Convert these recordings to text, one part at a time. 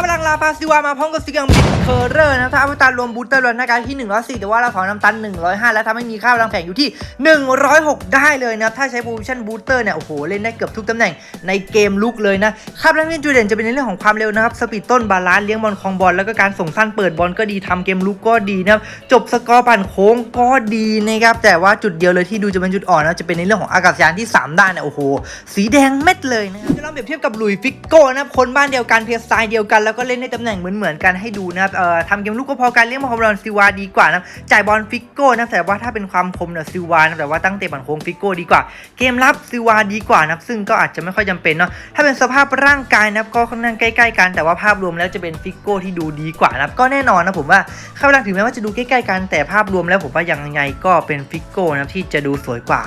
าพลังลาพาซิวามาพร้อมกับซิกังบิเคอร์เรอร์นะถ้าอวตารรวมบูสเตอร์รวมหน้าการที่ 104 แต่ว่าเราของน้ำตัน 105 แล้วทำให้มีค่าพลังแฝงอยู่ที่ 106 ได้เลยนะถ้าใช้โปรโมชั่นบูสเตอร์เนี่ยโอ้โหเล่นได้เกือบทุกตำแหน่งในเกมลุกเลยนะค่าพลังเล่นจุดเด่นจะเป็นในเรื่องของความเร็วนะครับสปีดต้นบาลานซ์เลี้ยงบอลคลองบอลแล้วก็การส่งสั้นเปิดบอลก็ดีทำเกมลุกก็ดีนะครับจบสกอร์ปั่นโค้งก็ดีนะครับแต่ว่าจุดเดียวเลยที่ดูจะเป็นจุดอ่อนนะจะเป็นในเรื่องของอากาศยานที่ 3 ด้านเนี่ยโอ้โหสีแดงเม็ดเลยนะจะลองเปรียบเทียบกับลุยฟิกโก้นะคนบ้านเดียวกันเพลย์สไตล์เดียวกันแล้วก็เล่นในตำแหน่งเหมือนๆกันให้ดูนะครับเอ่อทำเกมลุกก็พอการเลี้ยงบอลของบอลซิวาดีกว่านะจ่ายบอลฟิกโก้นะแต่ว่าถ้าเป็นความคมเนี่ยซิวานะแต่ว่าตั้งเตะบอลโค้งฟิกโก้ดีกว่า เกมรับซิวาดีกว่านะซึ่งก็อาจจะไม่ค่อยจำเป็นเนาะถ้าเป็นสภาพร่างกายนะครับก็ค่อนข้างใกล้ๆกัน แต่ว่าภาพรวมแล้วจะเป็นฟิกโก้ที่ดูดีกว่านะก็แน่นอนนะผมว่าค่าพลังถึงแม้ว่าจะดูใกล้ๆกันแต่ภาพรวมแล้วผมว่ายังไงก็เป็นฟิกโก้นะครับที่จะดูสวยกว่า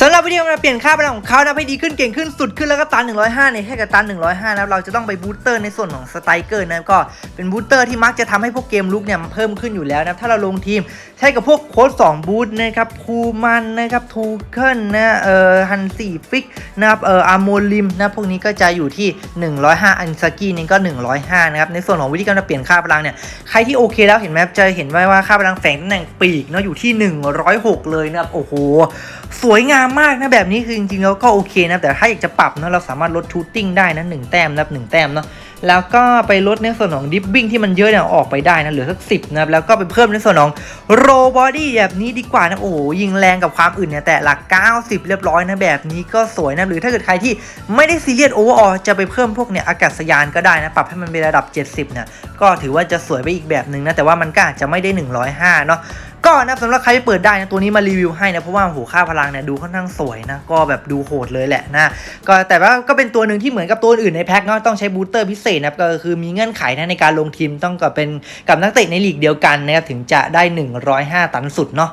สำหรับวิธีการเปลี่ยนค่าพลังของเขานะให้ดีขึ้นเก่งขึ้นสุดขึ้นแล้วก็ตัน 105 ในแค่กับตัน 105 นะครับเราจะต้องไปบูสเตอร์ในส่วนของสไตรเกอร์นะครับก็เป็นบูสเตอร์ที่มักจะทำให้พวกเกมลุกเนี่ยเพิ่มขึ้นอยู่แล้วนะถ้าเราลงทีมใช้กับพวกโค้ด2บูสนะครับคูมันนะครับทูเคิลนะเอ่อฮันสี่ฟิกนะครับเอ่ออาร์โมลิมนะพวกนี้ก็จะอยู่ที่ 105 อันซากินี่ก็ 105 นะครับในส่วนของวิธีการเปลี่ยนค่าพลังเนี่ยใครที่โอเคแล้วเห็นไหมจะเห็นไว้ว่าค่าพลังแฝงตำแหน่งปีกเนาะอยู่ที่ 106 เลยนะครับโอ้โหสวยงามมากนะแบบนี้คือจริงๆแล้วก็โอเคนะแต่ถ้าอยากจะปรับนะเราสามารถลดชูตติ้งได้นะหนึ่งแต้มนะครับหนึ่งแต้มเนาะแล้วก็ไปลดในส่วนของดิฟบิ้งที่มันเยอะเนี่ยออกไปได้นะเหลือสักสิบนะครับแล้วก็ไปเพิ่มในส่วนของโรบอดี้แบบนี้ดีกว่านะโอ้ยิงแรงกับความอื่นเนี่ยแต่หลัก 90 เรียบร้อยนะแบบนี้ก็สวยนะหรือถ้าเกิดใครที่ไม่ได้ซีเรียสโอเวอร์ออจะไปเพิ่มพวกเนี่ยอากาศยานก็ได้นะปรับให้มันเป็นระดับ 70เนี่ยก็ถือว่าจะสวยไปอีกแบบหนึ่งนะแต่ว่ามันก็อาจจะไม่ได้ 105เนาะ ก็นะสำหรับใครที่เปิดได้นะตัวนี้มารีวิวให้นะเพราะว่าโหค่าพลังเนี่ยดูค่อนข้างสวยนะก็แบบดูโหดเลยแหละนะก็แต่ว่าก็เป็นตัวหนึ่งที่เหมือนกับตัวอื่นในแพ็คเนาะต้องใช้บูสเตอร์พิเศษนะก็คือมีเงื่อนไขนะในการลงทีมต้องกับเป็นกับนักเตะในลีกเดียวกันนะครับถึงจะได้ 105 ตันสุดเนาะ